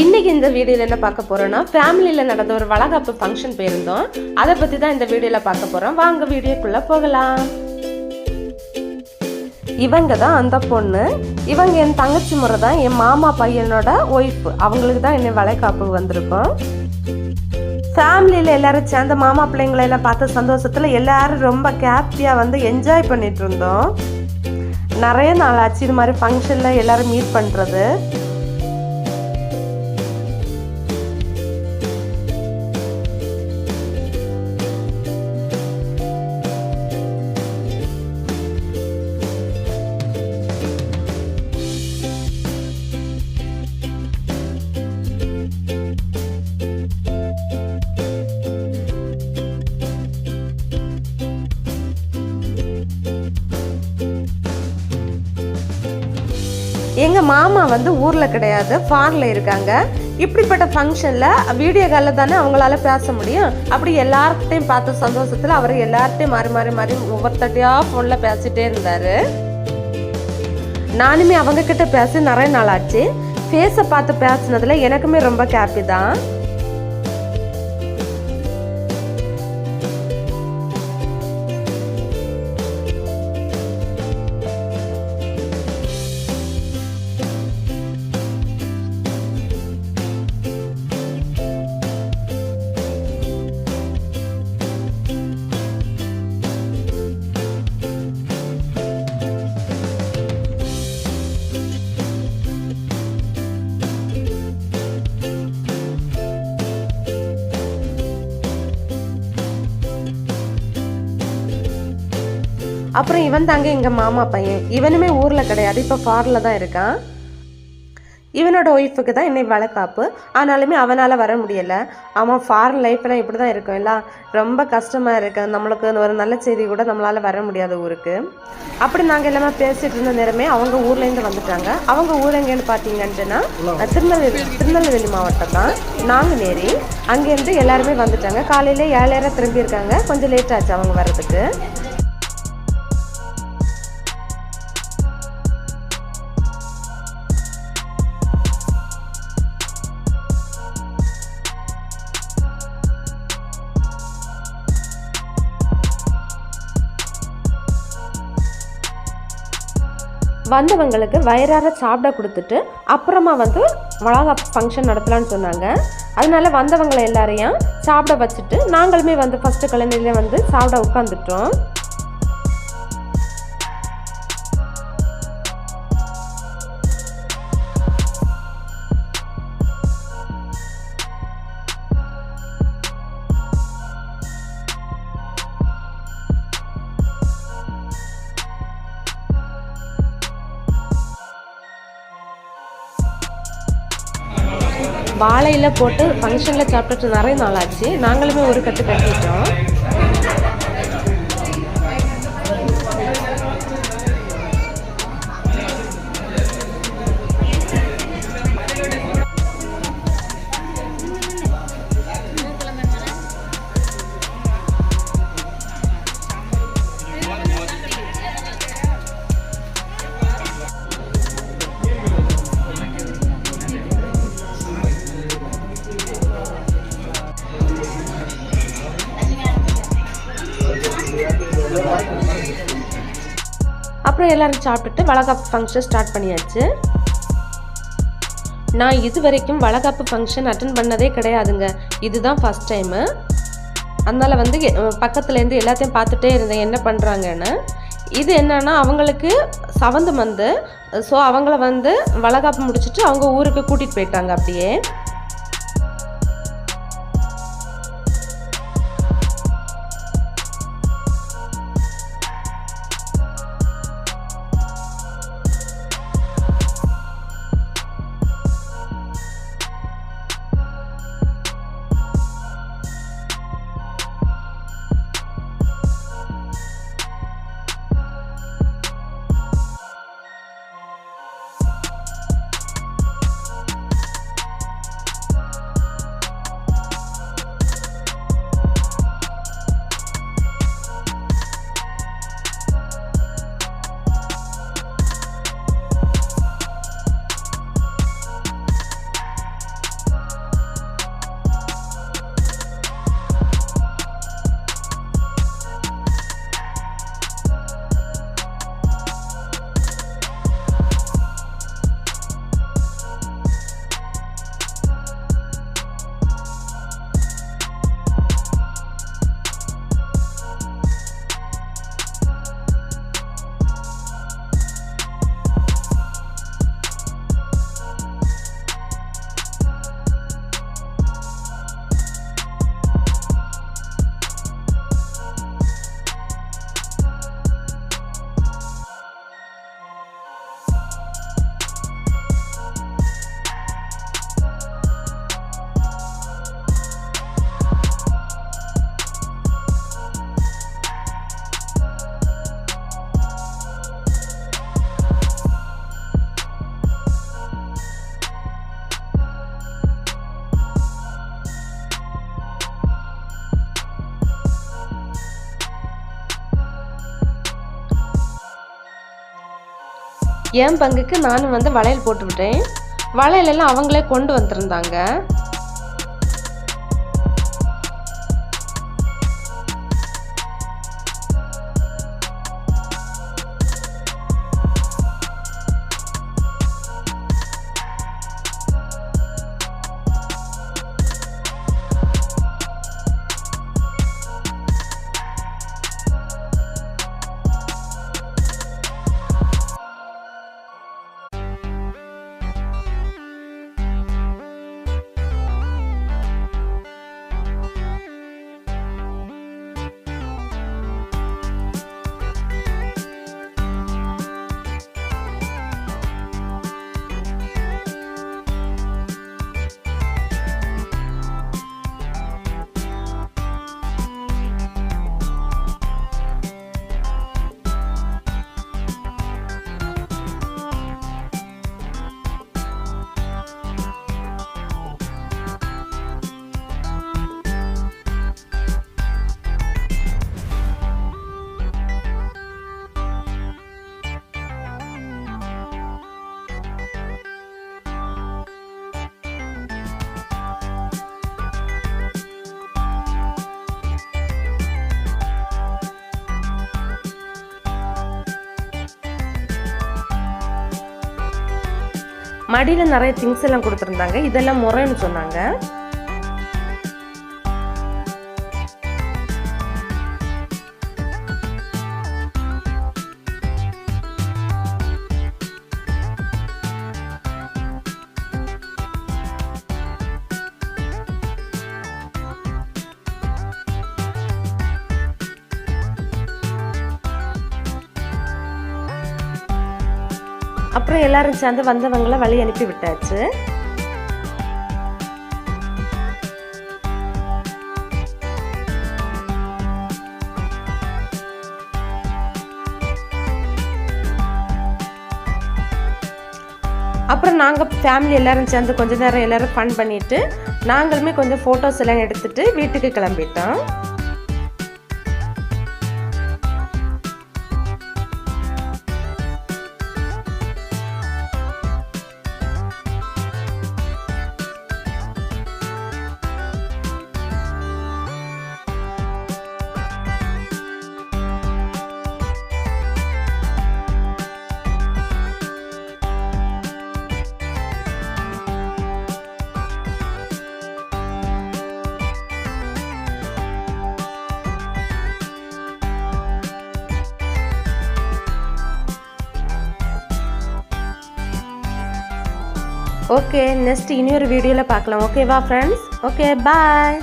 இன்னைக்கு இந்த வீடியோவில் என்ன பார்க்க போறோம்னா ஃபேமிலியில் நடந்த ஒரு வளகாப்பு ஃபங்க்ஷன் போயிருந்தோம். அதை பற்றி தான் இந்த வீடியோவில் பார்க்க போகிறோம் வாங்க வீடியோக்குள்ளே போகலாம். இவங்க தான் அந்த பொண்ணு. இவங்க என் தங்கச்சி முறை தான் என் மாமா பையனோட ஒய்ஃப் அவங்களுக்கு தான் என்னை வளைகாப்பு வந்திருக்கோம். ஃபேமிலியில் எல்லாரும் சேர்ந்த மாமா பிள்ளைங்களை எல்லாம் பார்த்த சந்தோஷத்தில் எல்லாரும் ரொம்ப ஹாப்பியாக வந்து என்ஜாய் பண்ணிட்டு இருந்தோம். நிறைய நாள் ஆச்சு இது மாதிரி ஃபங்க்ஷனில் எல்லாரும் மீட் பண்ணுறது எங்கள் மாமா வந்து ஊரில் கிடையாது ஃபாரில் இருக்காங்க. இப்படிப்பட்ட ஃபங்க்ஷனில் வீடியோ காலில் தானே அவங்களால பேச முடியும். அப்படி எல்லார்கிட்டையும் பார்த்த சந்தோஷத்தில் அவர் எல்லார்கிட்டையும் மாறி மாறி மாறி ஒவ்வொருத்தட்டையாக ஃபோனில் பேசிகிட்டே இருந்தார். நானுமே அவங்கக்கிட்ட பேசி நிறைய நாள் ஆச்சு ஃபேஸை பார்த்து பேசினதில் எனக்குமே ரொம்ப ஹாப்பி தான். அப்புறம் இவன் தாங்க எங்கள் மாமா பையன். இவனுமே ஊரில் கிடையாது. இப்போ ஃபாரில் தான் இருக்கான். இவனோட ஒய்ஃபுக்கு தான் என்னை வளக்காப்பு. ஆனாலுமே அவனால் வர முடியலை. அவன் ஃபாரின் லைஃப்லாம் இப்படி தான் இருக்கும் எல்லாம் ரொம்ப கஷ்டமாக இருக்கு. நம்மளுக்கு ஒரு நல்ல செய்தி கூட நம்மளால் வர முடியாத ஊருக்கு. அப்படி நாங்கள் எல்லாமே பேசிகிட்டு இருந்த நேரமே அவங்க ஊர்லேருந்து வந்துட்டாங்க. அவங்க ஊர் எங்கேன்னு பார்த்தீங்கன்னா திருநெல்வேலி திருநெல்வேலி மாவட்டம் தான். நாங்குநேரி. அங்கேருந்து எல்லாருமே வந்துட்டாங்க. காலையில் ஏழரை திரும்பி இருக்காங்க. கொஞ்சம் லேட் ஆச்சு அவங்க வர்றதுக்கு. வந்தவங்களுக்கு வயிறார சாப்பிட கொடுத்துட்டு அப்புறமா வந்து வளகாப்பு ஃபங்க்ஷன் நடத்தலான்னு சொன்னாங்க. அதனால வந்தவங்களை எல்லாரையும் சாப்பிட வச்சுட்டு நாங்களுமே வந்து ஃபஸ்ட்டு கலைஞரில் வந்து சாப்பிட உட்காந்துட்டோம் வாழையில் போட்டு ஃபங்க்ஷனில் சாப்பிட்டுட்டு நிறைய நாள் ஆச்சு நாங்களுமே ஒரு கட்டு கட்டிட்டோம். அப்புறம் எல்லோரும் சாப்பிட்டுட்டு வளகாப்பு ஃபங்க்ஷன் ஸ்டார்ட் பண்ணியாச்சு. நான் இது வரைக்கும் வளகாப்பு ஃபங்க்ஷன் அட்டன் பண்ணதே கிடையாதுங்க. இதுதான் ஃபஸ்ட் டைமு அதனால் வந்து பக்கத்துலேருந்து எல்லாத்தையும் பார்த்துட்டே இருந்தேன் என்ன பண்ணுறாங்கன்னு இது என்னன்னா அவங்களுக்கு சவந்து வந்து ஸோ அவங்கள வந்து வளகாப்பு முடிச்சுட்டு அவங்க ஊருக்கு கூட்டிகிட்டு போயிட்டாங்க அப்படியே. என் பங்குக்கு நானும் வந்து வளையல் போட்டு விட்டேன். வளையல் எல்லாம் அவங்களே கொண்டு வந்திருந்தாங்க. மடியில் நிறைய திங்ஸ் எல்லாம் கொடுத்துருந்தாங்க. இதெல்லாம் முறைன்னு சொன்னாங்க. அப்புறம் எல்லாரும் சேர்ந்து வந்தவங்கள வழி அனுப்பி விட்டாச்சு. அப்புறம் நாங்கள் ஃபேமிலி எல்லாரும் சேர்ந்து கொஞ்ச நேரம் எல்லாரும் ஃபன் பண்ணிட்டு நாங்களுமே கொஞ்சம் ஃபோட்டோஸ் எல்லாம் எடுத்துட்டு வீட்டுக்கு கிளம்பிட்டோம். ஓகே நெக்ஸ்ட் இனி ஒரு வீடியோவில் பார்க்கலாம். ஓகேவா ஃப்ரெண்ட்ஸ் ஓகே பாய்